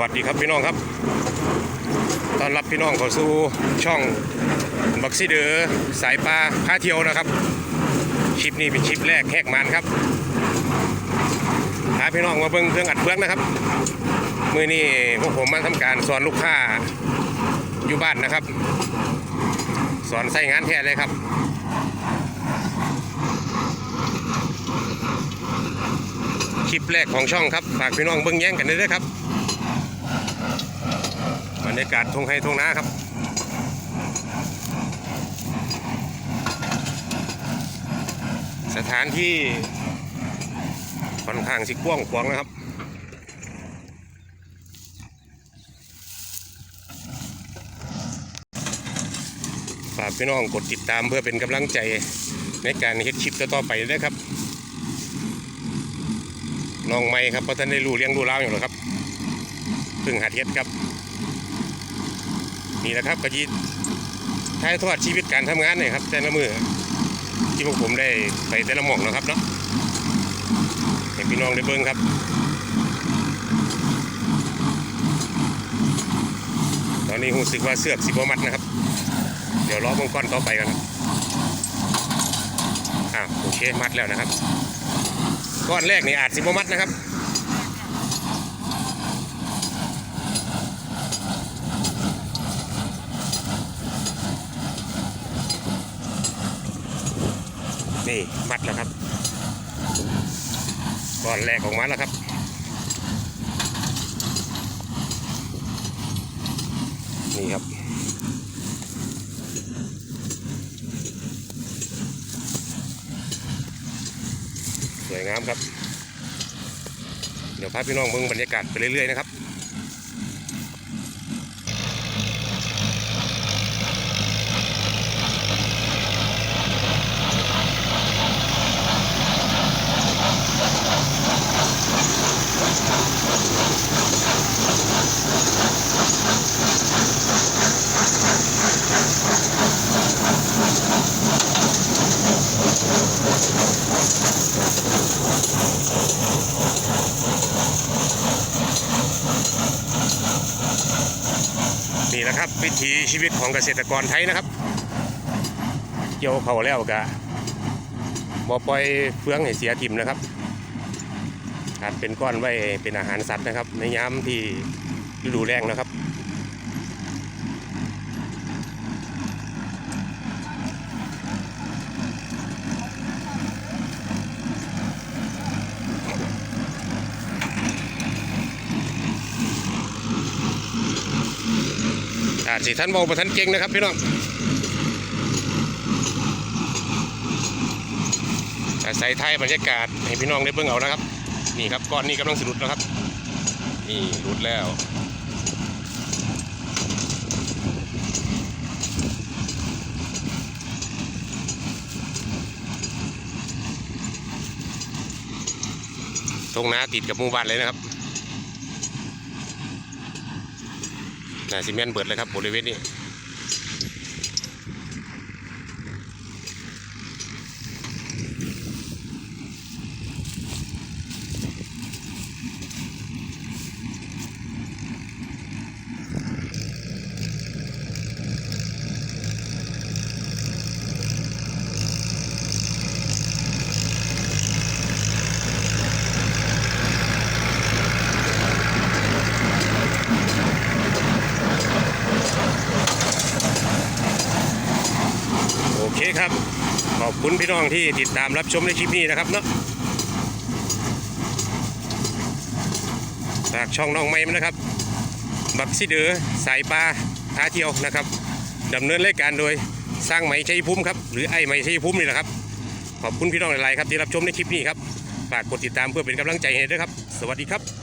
วัสดีครับพี่น้องครับต้อนรับพี่น้องเข้าสู่ช่องบักซี่เดอสายปลาพาเที่ยวนะครับคลิปนี้เป็นคลิปแรกแหกมันครับพาพี่น้องมาเบิ่งเครื่องอัดเฟืองนะครับมือนี้พวกผมมาทำการสอนลูกค้าอยู่บ้านนะครับ สอนใส่งานแท้เลยครับคลิปแรกของช่องครับ ฝากพี่น้องเบิ่งแย่งกันด้วยครับ รรยากาศทงไฮทงนาครับสถานที่ค่อนข้างสิกว้างขวางนะครับ ฝากพี่น้องกดติดตามเพื่อเป็นกำลังใจในการเฮ็ดคลิปต่อไปด้วยครับน้องไม่ครับเพราะท่านได้รู้เลี้ยงดูเล่าวอยู่หรอกครับเพิ่งหัดเฮ็ดครับ นี่แหละครับกะยีท้ายทอดชีวิตการทำงานเนี่ยครับ แต่ละมือที่พวกผมได้ไปแต่ละหม่องนะครับเนาะให้พี่น้องได้เบิ่งครับตอนนี้รู้สึกว่าเสือกสิบมัดนะครับ เดี๋ยวรอวงก้อนต่อไปกันครับอ่าโอเคมัดแล้วนะครับ ก้อนแรกนี่อาจสิบมัดนะครับ นี่มัดแล้วครับก้อนแรกของมันแล้วครับนี่ครับสวยงามครับ เดี๋ยวพาพี่น้องเบิ่งบรรยากาศไปเรื่อยๆนะครับ นะครับ วิถีชีวิตของเกษตรกรไทยนะครับ เกี่ยวเขาแล้วกะบ่ปล่อยเฟืองให้เสียทิมนะครับอาจเป็นก้อนไว้เป็นอาหารสัตว์นะครับ ในยามที่ฤดูแล้งนะครับ อาจสิท่านบอกว่าท่านเก่งนะครับพี่น้องอาศัยไทยบรรยากาศให้พี่น้องได้เบิ่งเอานะครับ นี่ครับก้อนนี้กำลังสะดุดแล้วครับ นี่หลุดแล้วตรงนาติดกับหมู่บ้านเลยนะครับ น่าซีเมนต์เบิดเลยครับบริเวณนี้โอเคครับ ขอบคุณพี่น้องที่ติดตามรับชมในคลิปนี้นะครับเนาะฝากช่องน้องไม้มันะครับ บักซิเดอสายปลาพาเที่ยวนะครับดำเนินรายการโดยสร้างไหมชัยภูมิครับหรือไอ้ไหมชัยภูมินี่แหละครับ ขอบคุณพี่น้องหลายๆครับที่รับชมในคลิปนี้ครับฝากกดติดตามเพื่อเป็นกำลังใจให้ด้วยครับ สวัสดีครับ